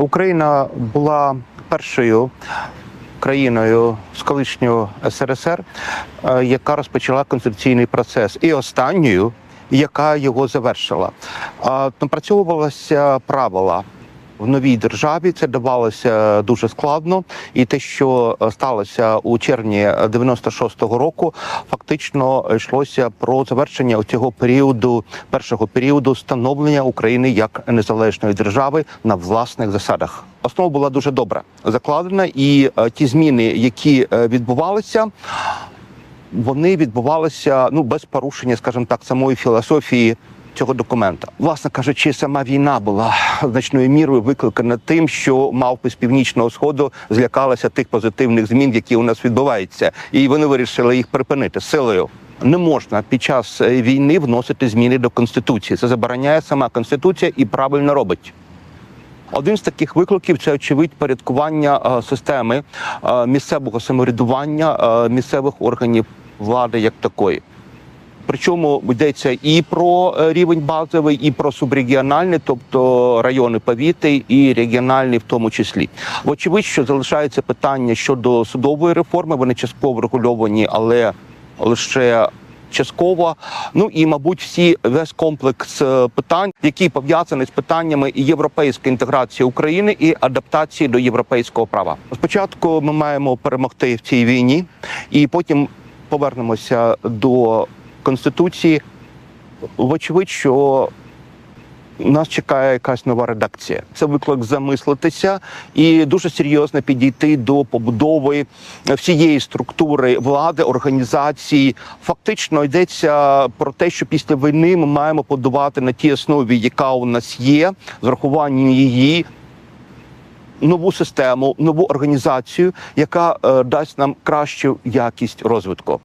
Україна була першою країною з колишнього СРСР, е, яка розпочала конституційний процес, і останньою, яка його завершила. Напрацьовувалися правила. В новій державі це давалося дуже складно, і те, що е, сталося у червні 96-го року, фактично йшлося про завершення цього періоду, першого періоду становлення України як незалежної держави на власних засадах. Основа була дуже добра закладена, і е, ті зміни, які е, відбувалися. Вони відбувалися ну без порушення, скажімо так, самої філософії цього документа. Власне кажучи, сама війна була значною мірою викликана тим, що мавпи з північного сходу злякалися тих позитивних змін, які у нас відбуваються, і вони вирішили їх припинити силою. Не можна під час е, війни вносити зміни до конституції. Це забороняє сама конституція і правильно робить. Один з таких викликів це очевидь порядкування е, системи е, місцевого самоврядування місцевих органів влади як такої. Причому йдеться і про е, рівень базовий, і про субрегіональний, тобто райони повіти, і регіональні в тому числі. Вочевидь, що залишається питання щодо судової реформи. Вони частково врегульовані, але лише частково. Ну і мабуть, всі весь комплекс е, питань, які пов'язані з питаннями європейської інтеграції України і адаптації до європейського права. Спочатку ми маємо перемогти в цій війні, і потім повернемося до конституції. Вочевидь, що нас чекає якась нова редакція. Це виклик замислитися і дуже серйозно підійти до побудови всієї структури влади, організації. Фактично йдеться про те, що після війни ми маємо будувати на тій основі, яка у нас є, з врахуванням її. Нову систему, нову організацію, яка е, дасть нам кращу якість розвитку.